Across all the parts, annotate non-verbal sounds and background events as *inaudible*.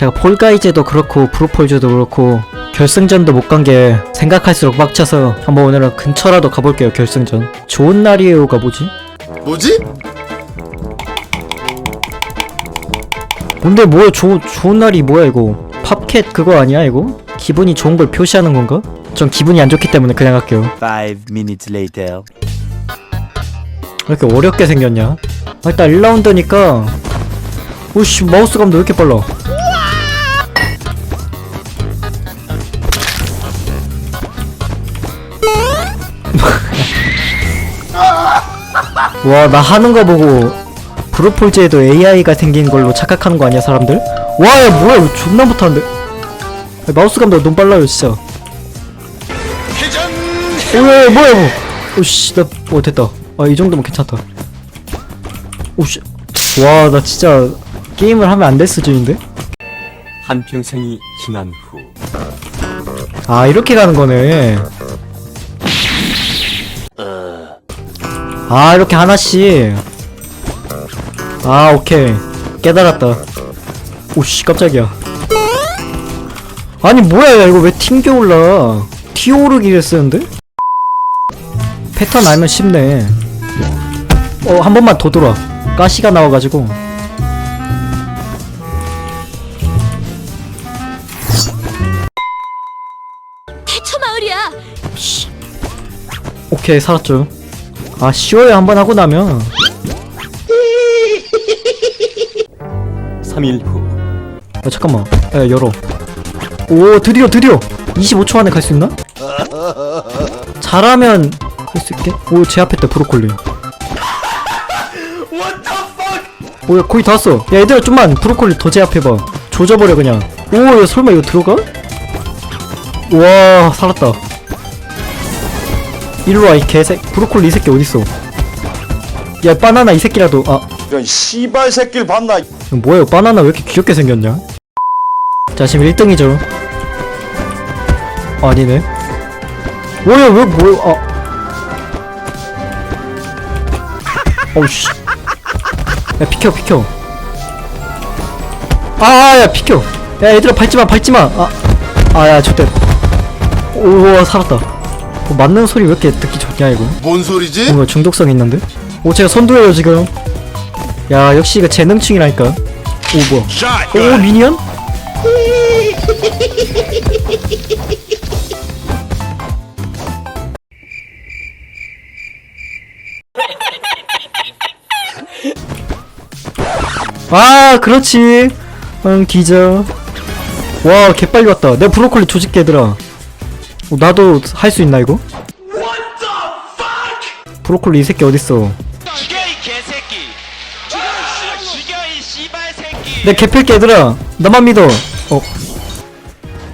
제가 폴가이즈도 그렇고 브로폴즈도 그렇고 결승전도 못 간 게 생각할수록 빡쳐서 한번 오늘은 근처라도 가볼게요 결승전 좋은 날이에요가 뭐지? 뭐지? 뭔데 뭐야 조, 좋은 날이 뭐야 이거 팝캣 그거 아니야 이거? 기분이 좋은 걸 표시하는 건가? 전 기분이 안 좋기 때문에 그냥 할게요 Five minutes later. 왜 이렇게 어렵게 생겼냐? 아, 일단 1라운드니까 오씨 마우스 감도 왜 이렇게 빨라 와 나 하는 거 보고 브로폴즈에도 AI가 생긴 걸로 착각하는 거 아니야 사람들? 와 야, 뭐야 이거 존나 못하는데? 야, 마우스 감도 너무 빨라요 진짜. 오야 야, 뭐야 이거? 오씨 나어 됐다. 아 이 정도면 괜찮다. 오씨. 와 나 진짜 게임을 하면 안 될 수준인데? 한평생이 지난 후. 아 이렇게 가는 거네 아 이렇게 하나씩. 아 오케이. 깨달았다. 오씨 깜짝이야. 아니 뭐야 야 이거 왜 튕겨 올라? 튀어오르기를 쓰는데? 패턴 알면 쉽네. 어 한 번만 더 돌아. 가시가 나와가지고. 대처 마을이야. 오케이 살았죠 아 쉬워요 한번 하고 나면. 3일 후. 아 잠깐만. 야 열어. 오 드디어 드디어! 25초 안에 갈 수 있나? 잘하면 할 수 있게? 오 제압했다 브로콜리. 오야 거의 다 왔어. 야 얘들아 좀만 브로콜리 더 제압해봐. 조져버려 그냥. 오야 설마 이거 들어가? 와 살았다 일로와 이 개새 브로콜리 이 새끼 어딨어? 야 바나나 이 새끼라도 아. 이런 씨발 새끼를 봤나? 뭐야 바나나 왜 이렇게 귀엽게 생겼냐? 자 지금 1등이죠. 아니네. 뭐야 왜 뭐야 아. 어우씨. 야 비켜 비켜. 아야 비켜. 야 얘들아 밟지마 밟지마. 아. 아야 좋대. 오 살았다 어, 맞는 소리 왜 이렇게 듣기 좋냐 이거? 뭔 소리지? 뭔가 중독성 있는데? 오 제가 선두예요 지금. 야 역시 이거 재능충이라니까. 오 뭐야? 오 미니언? 아 그렇지. 응 뒤져 와 개빨리 왔다. 내 브로콜리 조직게 얘들아 어, 나도 할 수 있나 이거? 브로콜리 이 새끼 어딨어 내 개필게 얘들아 나만 믿어 어.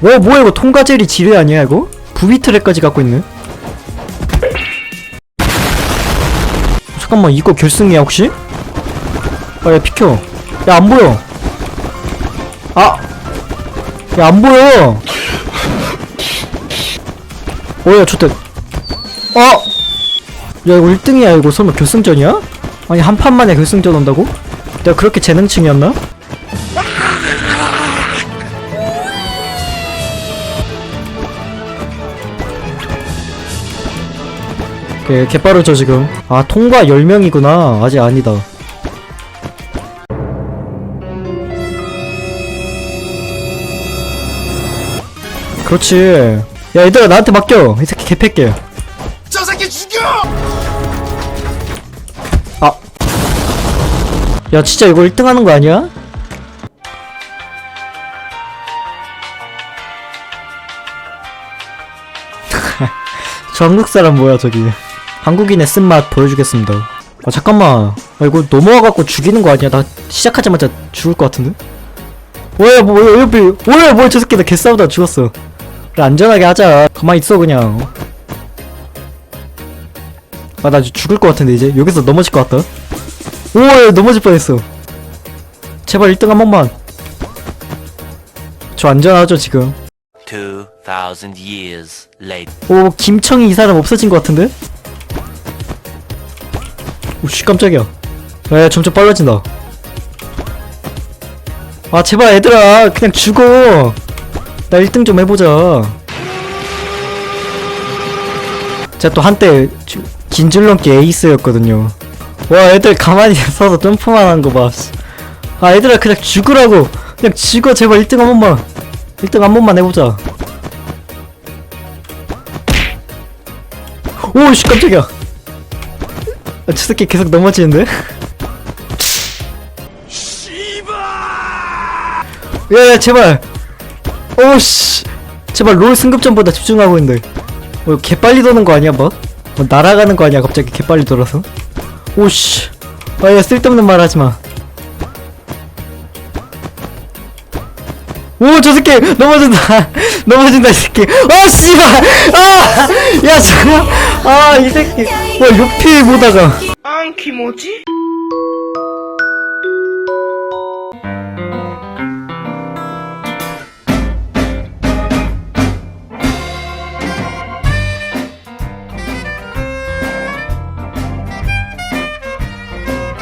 와 뭐야 이거 통과젤이 지뢰 아니야 이거? 부비 트랙까지 갖고 있네 잠깐만 이거 결승이야 혹시? 아야 비켜 야 안보여 아! 야 안보여 오야 좋대 어! 야 이거 1등이야 이거 설마 결승전이야? 아니 한 판만에 결승전 온다고? 내가 그렇게 재능충이었나? 개, 개빠르죠 지금 아 통과 10명이구나 아직 아니다 그렇지 야 얘들아 나한테 맡겨. 이 새끼 개패게 저 새끼 죽여! 야 진짜 이거 1등 하는 거 아니야? *laughs* 저 한국 사람 뭐야 저기. 한국인의 쓴맛 보여주겠습니다. 아 잠깐만. 아 이거 넘어와갖고 죽이는 거 아니야? 나 시작하자마자 죽을 것 같은데? 뭐야 뭐야 옆에 뭐야 뭐야 저 새끼 나 개싸우다 죽었어 그래 안전하게 하자. 가만히 있어 그냥. 아 나 죽을 것 같은데 이제. 여기서 넘어질 것 같다. 오 넘어질 뻔했어. 제발 1등 한 번만. 저 안전하죠 지금. 2000 years later 오 김청이 이 사람 없어진 것 같은데? 오씨 깜짝이야. 에 점점 빨라진다. 아 제발 얘들아. 그냥 죽어 나 1등 좀 해보자. 제가 또 한때 주- 긴줄넘기 에이스였거든요. 와 애들 가만히 *laughs* 서서 점프만 한 거 봐아 얘들아 그냥 죽으라고. 그냥 죽어 제발 1등 한 번만. 1등 한 번만 해보자. 오씨 깜짝이야. 아, 저 새끼 계속 넘어지는데? *laughs* 야 야 제발 오씨. 제발 롤 승급전보다 집중하고 있는데. 어, 이거 개빨리 도는 거 아니야 뭐? 뭐 날아가는 거 아니야 갑자기 개빨리 돌아서? 오씨. 아야 쓸데없는 말 하지마. 오 저 새끼! 넘어진다. *laughs* 넘어진다 이 새끼. 어 씨발! 아 야 잠깐 아 이 새끼. 와 6피 보다가. 안 키모지?